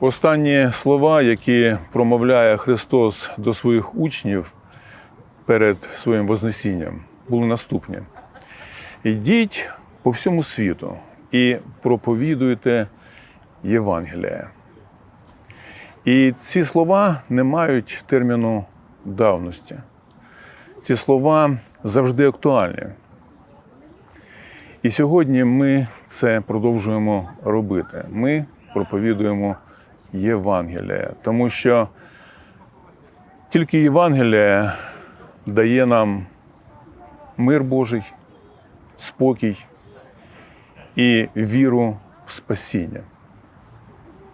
Останні слова, які промовляє Христос до своїх учнів перед своїм Вознесінням, були наступні: Йдіть по всьому світу і проповідуйте Євангеліє. І ці слова не мають терміну давності. Ці слова завжди актуальні. І сьогодні ми це продовжуємо робити. Ми проповідуємо Євангеліє, тому що тільки Євангеліє дає нам мир Божий, спокій і віру в спасіння.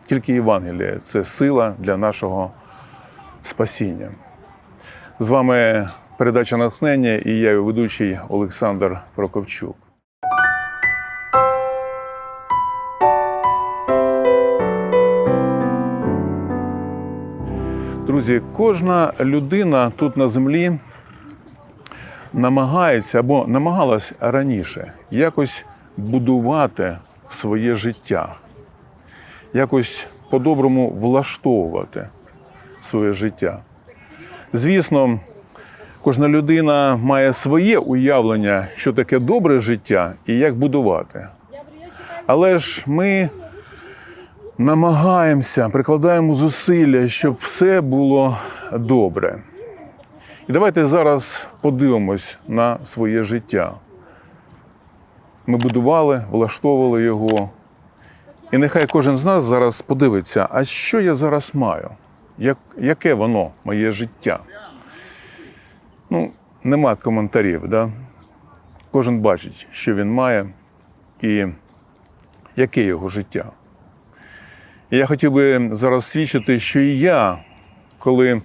Тільки Євангеліє це сила для нашого спасіння. З вами передача натхнення і я ведучий Олександр Проковчук. Друзі, кожна людина тут на землі намагається або намагалась раніше якось будувати своє життя, якось по-доброму влаштовувати своє життя. Звісно, кожна людина має своє уявлення, що таке добре життя і як будувати. Але ж ми намагаємося, прикладаємо зусилля, щоб все було добре. І давайте зараз подивимось на своє життя. Ми будували, влаштовували його. І нехай кожен з нас зараз подивиться, а що я зараз маю? Як, яке воно, моє життя? Ну, нема коментарів, да? Кожен бачить, що він має і яке його життя. Я хотів би зараз свідчити, що і я, коли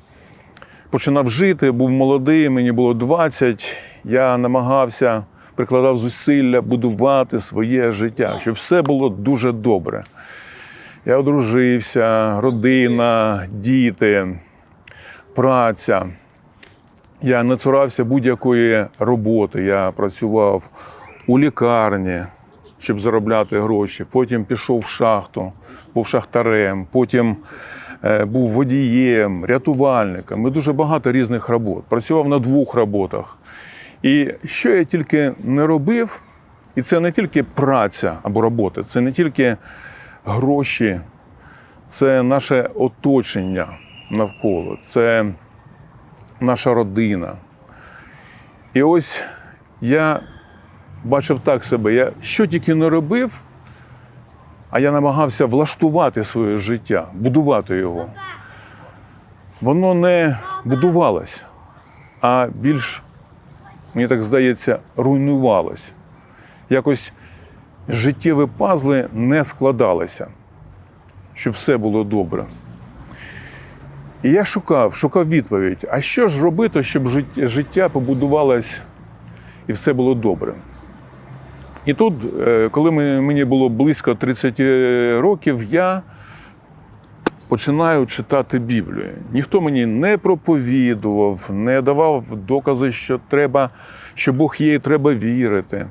починав жити, був молодий, мені було 20, я намагався, прикладав зусилля будувати своє життя, щоб все було дуже добре. Я одружився, родина, діти, праця. Я не цурався будь-якої роботи. Я працював у лікарні, щоб заробляти гроші. Потім пішов в шахту, був шахтарем, потім е, був водієм, рятувальником. І дуже багато різних робот. Працював на двох роботах. І що я тільки не робив, і це не тільки праця або робота, це не тільки гроші, це наше оточення навколо, це наша родина. І ось я бачив так себе, я що тільки не робив, а я намагався влаштувати своє життя, будувати його. Воно не будувалось, а більш, мені так здається, руйнувалось. Якось життєві пазли не складалися, щоб все було добре. І я шукав, шукав відповідь, а що ж робити, щоб життя побудувалось і все було добре. І тут, е, коли мені було близько 30 років, я починаю читати Біблію. Ніхто мені не проповідував, не давав докази, що треба, що Бог є і треба вірити.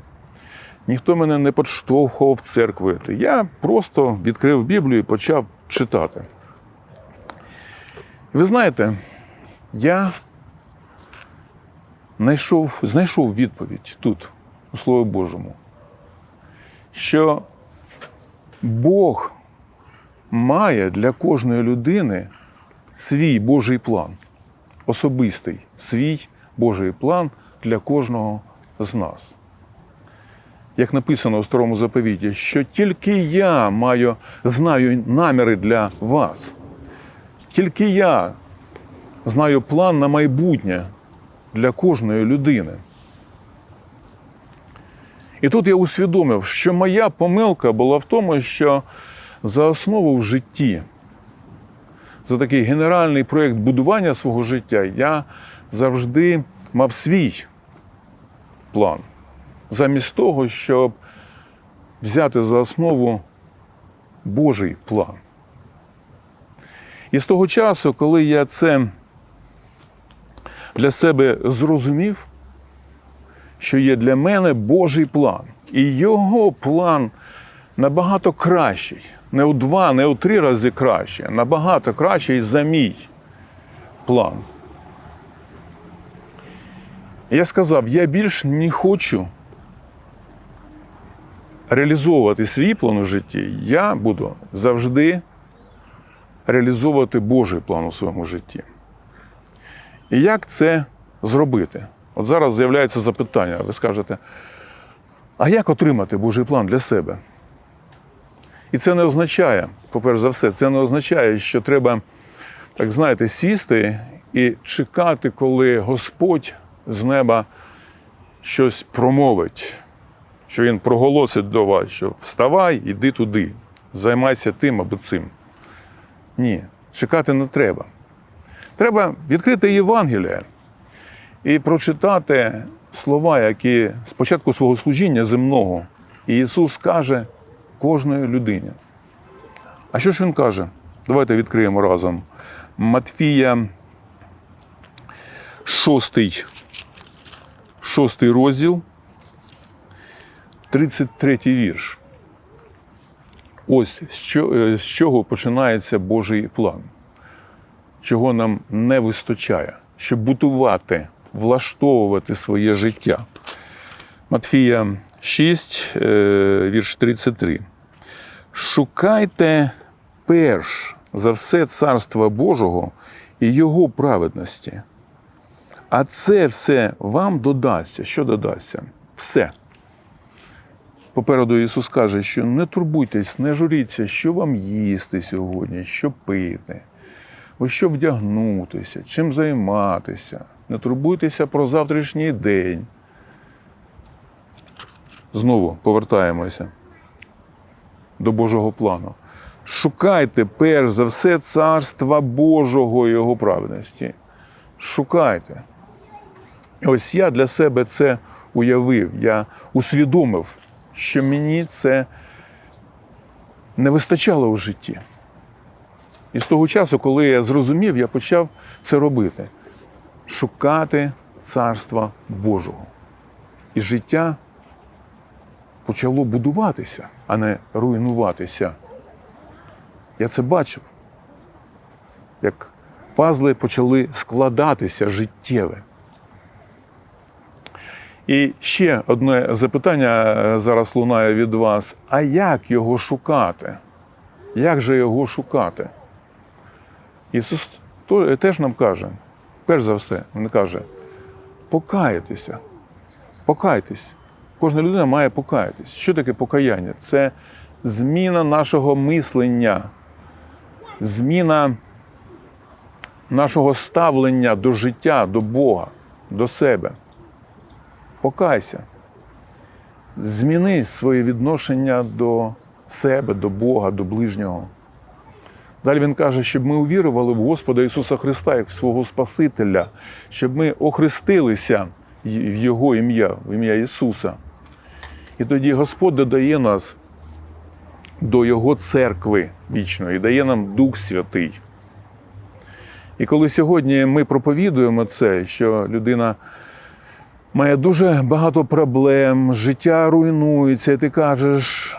Ніхто мене не підштовхував в церкву. Я просто відкрив Біблію і почав читати. І ви знаєте, я знайшов, знайшов відповідь тут, у Слові Божому, що Бог має для кожної людини свій Божий план, особистий свій Божий план для кожного з нас. Як написано у старому заповіті, що тільки я маю, знаю наміри для вас. Тільки я знаю план на майбутнє для кожної людини. І тут я усвідомив, що моя помилка була в тому, що за основу в житті, за такий генеральний проєкт будування свого життя, я завжди мав свій план, замість того, щоб взяти за основу Божий план. І з того часу, коли я це для себе зрозумів, що є для мене Божий план. І його план набагато кращий. Не у два, не у три рази краще, набагато кращий за мій план. Я сказав, я більш не хочу реалізовувати свій план у житті. Я буду завжди реалізовувати Божий план у своєму житті. І як це зробити? От зараз з'являється запитання, ви скажете, а як отримати Божий план для себе? І це не означає, по-перше за все, це не означає, що треба, так знаєте, сісти і чекати, коли Господь з неба щось промовить, що Він проголосить до вас, що вставай, іди туди, займайся тим або цим. Ні, чекати не треба. Треба відкрити Євангеліє і прочитати слова, які з початку свого служіння земного Ісус каже кожної людині. А що ж Він каже? Давайте відкриємо разом. Матфія, 6, 6 розділ, 33 вірш. Ось е, з чого починається Божий план, чого нам не вистачає, щоб будувати, влаштовувати своє життя. Матфія 6, е, вірш 33. Шукайте перш за все царства Божого і Його праведності. А це все вам додасться. Що додасться? Все. Попереду Ісус каже, що не турбуйтесь, не журіться, що вам їсти сьогодні, що пити, у що вдягнутися, чим займатися. Не турбуйтеся про завтрашній день. Знову повертаємося до Божого плану. Шукайте перш за все царства Божого і Його праведності. Шукайте. Ось я для себе це уявив, я усвідомив, що мені це не вистачало у житті. І з того часу, коли я зрозумів, я почав це робити. Шукати царства Божого. І життя почало будуватися, а не руйнуватися. Я це бачив, як пазли почали складатися життєве. І ще одне запитання е, зараз лунає від вас: а як його шукати? Як же його шукати? Ісус теж нам каже, перш за все, Він каже, покаятися, покайтесь. Кожна людина має покаятись. Що таке покаяння? Це зміна нашого мислення, зміна нашого ставлення до життя, до Бога, до себе. Покайся. Зміни своє відношення до себе, до Бога, до ближнього. Далі він каже, щоб ми увірували в Господа Ісуса Христа як в свого Спасителя, щоб ми охрестилися в Його ім'я, в ім'я Ісуса. І тоді Господь додає нас до Його церкви вічної, дає нам Дух Святий. І коли сьогодні ми проповідуємо це, що людина має дуже багато проблем, життя руйнується, і ти кажеш,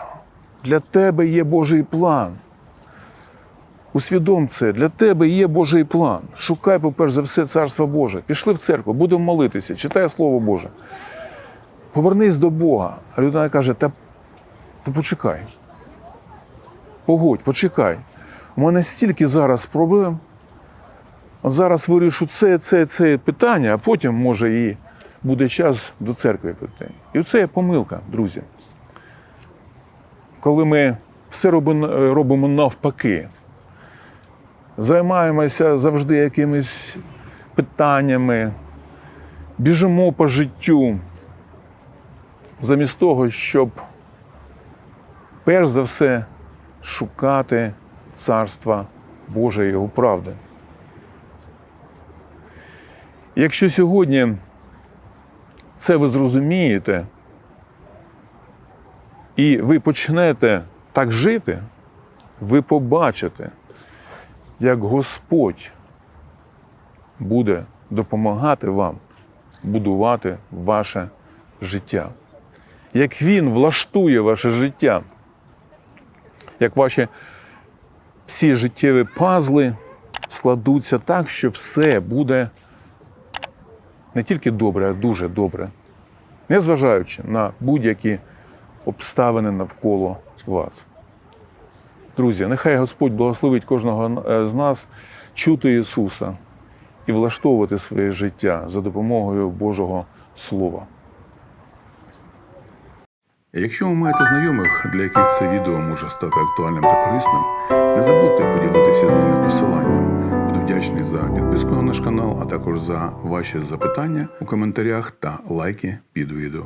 для тебе є Божий план. Усвідом це, для тебе є Божий план. Шукай, поперш за все, царство Боже. Пішли в церкву, будемо молитися, читай Слово Боже. Повернись до Бога. А людина каже: та, та почекай. Погодь, почекай. У мене стільки зараз проблем. От зараз вирішу це, це, це питання, а потім, може, і буде час до церкви піти. І це є помилка, друзі. Коли ми все робимо навпаки, займаємося завжди якимись питаннями, біжимо по життю, замість того, щоб перш за все шукати царства Боже Його правди. Якщо сьогодні це ви зрозумієте, і ви почнете так жити, ви побачите, як Господь буде допомагати вам будувати ваше життя, як Він влаштує ваше життя. як ваші всі життєві пазли складуться так, що все буде не тільки добре, а дуже добре, незважаючи на будь-які обставини навколо вас. Друзі, нехай Господь благословить кожного е, з нас чути Ісуса і влаштовувати своє життя за допомогою Божого Слова. Якщо ви маєте знайомих, для яких це відео може стати актуальним та корисним, не забудьте поділитися з ними посиланням. Буду вдячний за підписку на наш канал, а також за ваші запитання у коментарях та лайки під відео.